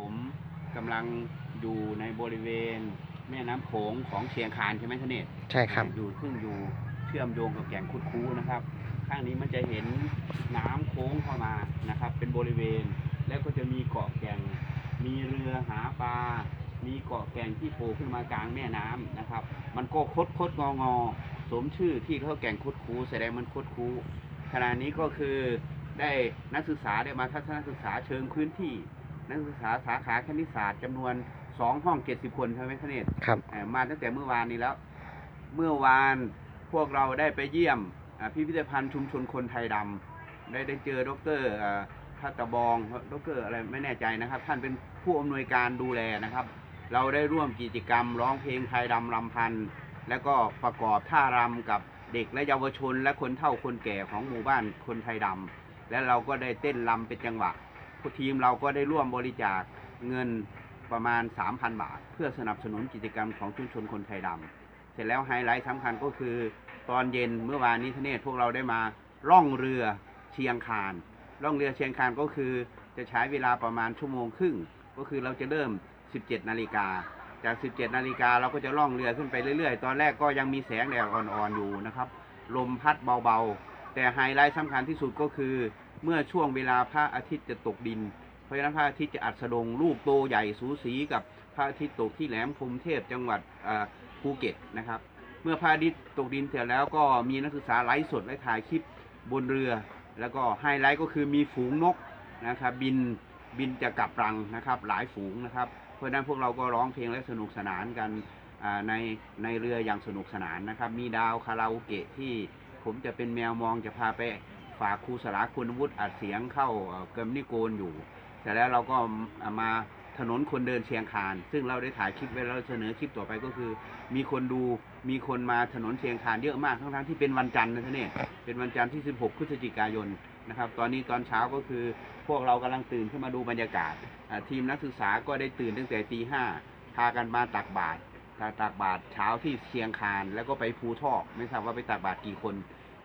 ผมกำลังอยู่ในบริเวณแม่น้ำโขงของเชียงคานใช่ไหมทนเนศ ใช่ครับ อยู่ซึ่งอยู่เชื่อมโยงกับแก่งคุดคูนะครับ ข้างนี้มันจะเห็นน้ำโค้งเข้ามานะครับ เป็นบริเวณ แล้วก็จะมีเกาะแก่ง มีเรือหาปลา มีเกาะแก่งที่โผล่ขึ้นมากลางแม่น้ำนะครับ มันก็คดคดงองอสมชื่อที่เขาแก่งคุดคูแสดงมันคุดคูขณะนี้ก็คือได้นักศึกษาได้มาทัศนศึกษาเชิงพื้นที่ นักศึกษาสาขาคณิตศาสตร์จำนวนสองห้องเจ็ดสิบคนใช่ไหมคะเนตครับเอ่อมาตั้งแต่เมื่อวานนี้แล้ว เมื่อวานพวกเราได้ไปเยี่ยมอ่าพิพิธภัณฑ์ชุมชนคนไทยดำได้ได้เจอดรเอ่อทัตตะบองดรอะไรไม่แน่ใจนะครับ ท่านเป็นผู้อำนวยการดูแลนะครับ เราได้ร่วมกิจกรรมร้องเพลงไทยดำรำพันธ์แล้วก็ประกอบท่ารำกับเด็กและเยาวชนและคนเฒ่าคนแก่ของหมู่บ้านคนไทยดำและเราก็ได้เต้นรำเป็นจังหวะ ทีมเราก็ได้ร่วมบริจาคเงินประมาณ 3,000 บาท เพื่อสนับสนุนกิจกรรมของชุมชนคนไทยดำเสร็จแล้วไฮไลท์สำคัญก็คือ ตอนเย็นเมื่อวานนี้ทเนศพวกเราได้มาล่องเรือเชียงคานล่องเรือเชียงคานก็คือจะใช้เวลาประมาณชั่วโมงครึ่ง ก็คือเราจะเริ่ม 17 นาฬิกาจาก 17 นาฬิกาเราก็จะล่องเรือขึ้นไปเรื่อยๆ ตอนแรกก็ยังมีแสงแดดอ่อนๆอยู่นะครับ ลมพัดเบาๆ แต่ไฮไลท์สำคัญที่สุดก็คือ เมื่อช่วงเวลาพระอาทิตย์จะตกดิน เพราะฉะนั้นพระอาทิตย์จะอัดสดงรูปโตใหญ่สูสีกับพระอาทิตย์ตกที่แหลมพรมเทพจังหวัดภูเก็ตนะครับ เมื่อพระอาทิตย์ตกดินเสร็จแล้วก็มีนักศึกษาไลฟ์สดและถ่ายคลิปบนเรือ แล้วก็ไฮไลท์ก็คือมีฝูงนกนะครับบินบินจะกลับรังนะครับหลายฝูงนะครับ เพราะนั้นพวกเราก็ร้องเพลงและสนุกสนานกันในในเรืออย่างสนุกสนานนะครับ มีดาวคาราโอเกะที่ผมจะเป็นแมวมองจะพาไป ฝากครูสลาคุณวุฒิอัดเสียงเข้าเกิมนิโกนอยู่เสร็จแล้วเราก็มาถนนคนเดินเชียงคาน ซึ่งเราได้ถ่ายคลิปไว้แล้วเสนอคลิปต่อไปก็คือ มีคนดูมีคนมาถนนเชียงคานเยอะมากทั้งๆที่เป็นวันจันทร์นะท่านเนี่ยเป็นวันจันทร์ที่ 16 พฤศจิกายนนะครับ ตอนนี้ตอนเช้าก็คือพวกเรากำลังตื่นขึ้นมาดูบรรยากาศ ทีมนักศึกษาก็ได้ตื่นตั้งแต่ตีห้าพากันมาตักบาตรตาตักบาตรเช้าที่เชียงคานแล้วก็ไปภูทอกไม่ทราบว่าไปตักบาตรกี่คน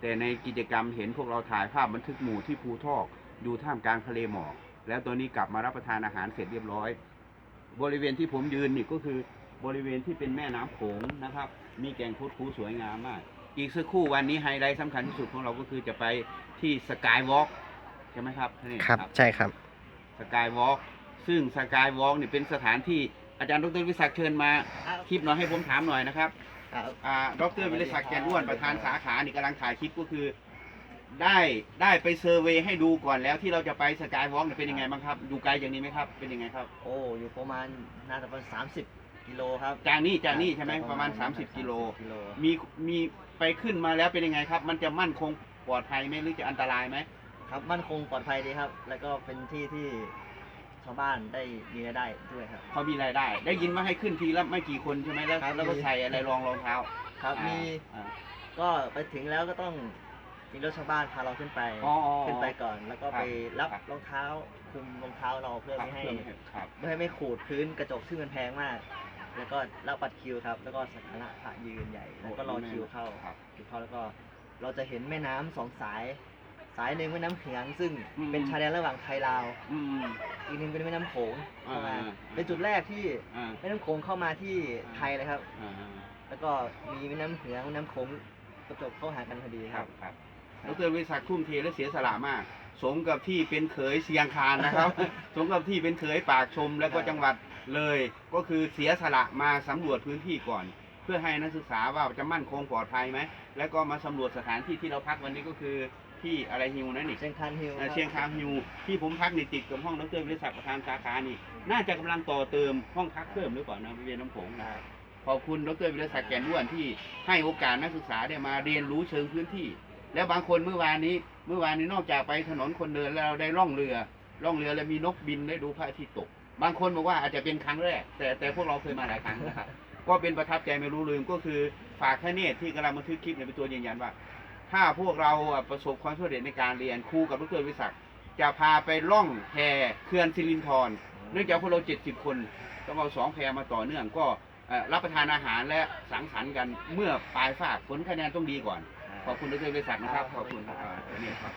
แต่ในกิจกรรมเห็นพวกเราถ่ายภาพบันทึกหมู่ที่ภูทอกอยู่ท่ามกลางทะเลหมอกแล้วตอนนี้กลับมารับประทานอาหารเสร็จเรียบร้อย บริเวณที่ผมยืนนี่ก็คือบริเวณที่เป็นแม่น้ำโขงนะครับ มีแก่งคุดคูสวยงามมาก อีกสักครู่วันนี้ไฮไลท์สำคัญที่สุดของเราก็คือจะไปที่สกายวอล์กใช่ไหมครับท่านนี่ครับ ใช่ครับสกายวอล์กซึ่งสกายวอล์กนี่เป็นสถานที่อาจารย์ดรวิศักดิ์เชิญมาคลิปหน่อยให้ผมถามหน่อยนะครับ ครับอ่าดรวิรศักดิ์แกนอ้วนประธานสาขานี่กำลังถ่ายคลิปก็คือ ได้ได้ไปเซอร์เวย์ให้ดูก่อนแล้วที่เราจะไปสกายวอล์กเป็นยังไงบ้างครับอยู่ไกลอย่างนี้ไหมครับเป็นยังไงครับ โอ้อยู่ประมาณน่าจะประมาณสามสิบกิโลครับ จากนี่จากนี่ใช่ไหมประมาณ 30 กิโล กิโลมีมีไปขึ้นมาแล้วเป็นยังไงครับ มันจะมั่นคงปลอดภัยไหมหรือจะอันตรายไหมครับมั่นคงปลอดภัยดีครับ แล้วก็เป็นที่ที่ ชาวบ้านได้มีรายได้ด้วยครับ เขามีรายได้ ได้ยินว่าให้ขึ้นทีละไม่กี่คนใช่ไหมแล้วครับ แล้วก็ใส่อะไรรองรองเท้าครับอ่ามีอ่า ก็ไปถึงแล้วก็ต้องมีรถชาวบ้านพาเราขึ้นไปอ๋ออ๋อขึ้นไปก่อน แล้วก็ไปรับครับ รองเท้าคุมรองเท้าเราเพื่อครับไม่ให้ เพื่อไม่ให้ครับไม่ให้ไม่ขูดพื้นกระจกซึ่งมันแพงมาก แล้วก็รับบัตรคิวครับ แล้วก็สักการะพระยืนใหญ่ แล้วก็รอคิวเข้า ครับ คิวเข้าแล้วก็เราจะเห็นแม่น้ำสองสาย สายหนึ่งแม่น้ำเขียงซึ่งอืม เป็นชายแดนระหว่างไทยลาว อืม อีกหนึ่งเป็นแม่น้ำโขงเข้ามาอ่าอ่าเป็นจุดแรกที่อ่าแม่น้ำโขงเข้ามาที่ไทยเลยครับอ่าอ่าแล้วก็มีแม่น้ำเขียงแม่น้ำโขงประจบเข้าหากันพอดีคครัรับบ ครับดรวิศักดิ์ทุ่มเทและเสียสละมาก สมกับที่เป็นเขยเชียงคานนะครับ สมกับที่เป็นเขยปากชมแล้วก็จังหวัดเลย ก็คือเสียสละมาสำรวจพื้นที่ก่อน เพื่อให้นักศึกษาว่าจะมั่นคงปลอดภัยไหม แล้วก็มาสำรวจสถานที่ที่เราพักวันนี้ก็คือ ที่อะไรฮิวนั่นนี่เชียงคานฮิลเอ่อเชียงคานฮิวที่ผมพักนี่ติดกับห้องดรวิศักดิ์ประธานสาขานี่ น่าจะกำลังต่อเติมห้องพักเพิ่มหรือเปล่านะบริเวณน้ำโขงนะครับขอบคุณดรวิรศักดิ์แก่นล้วนที่ให้โอกาสนักศึกษาได้มาเรียนรู้เชิงพื้นที่ แล้วบางคนเมื่อวานนี้ เมื่อวานนี้นอกจากไปถนนคนเดินแล้วเราได้ล่องเรือ ล่องเรือแล้วมีนกบินได้ดูพระอาทิตย์ตก บางคนบอกว่าอาจจะเป็นครั้งแรก แต่แต่พวกเราเคยมาหลายครั้งนะครับก็เป็นประทับใจไม่รู้ลืมก็คือฝากท่านเนตรที่กำลังบันทึกคลิปเนี่ยเป็นตัวยืนยันว่า ถ้าพวกเราอะประสบความสำเร็จในการเรียนครูกับดรวิศักดิ์จะพาไปล่องแพเขื่อนสิรินธรเนื่องจากพวกเรา70คนต้องเอาสองแพมาต่อเนื่องก็เอ่อรับประทานอาหารและสังสรรค์กันเมื่อปลายฝากผลคะแนนต้องดีก่อน ขอบคุณดรวิศักดิ์นะครับ ขอบคุณครับอ่านี่ครับ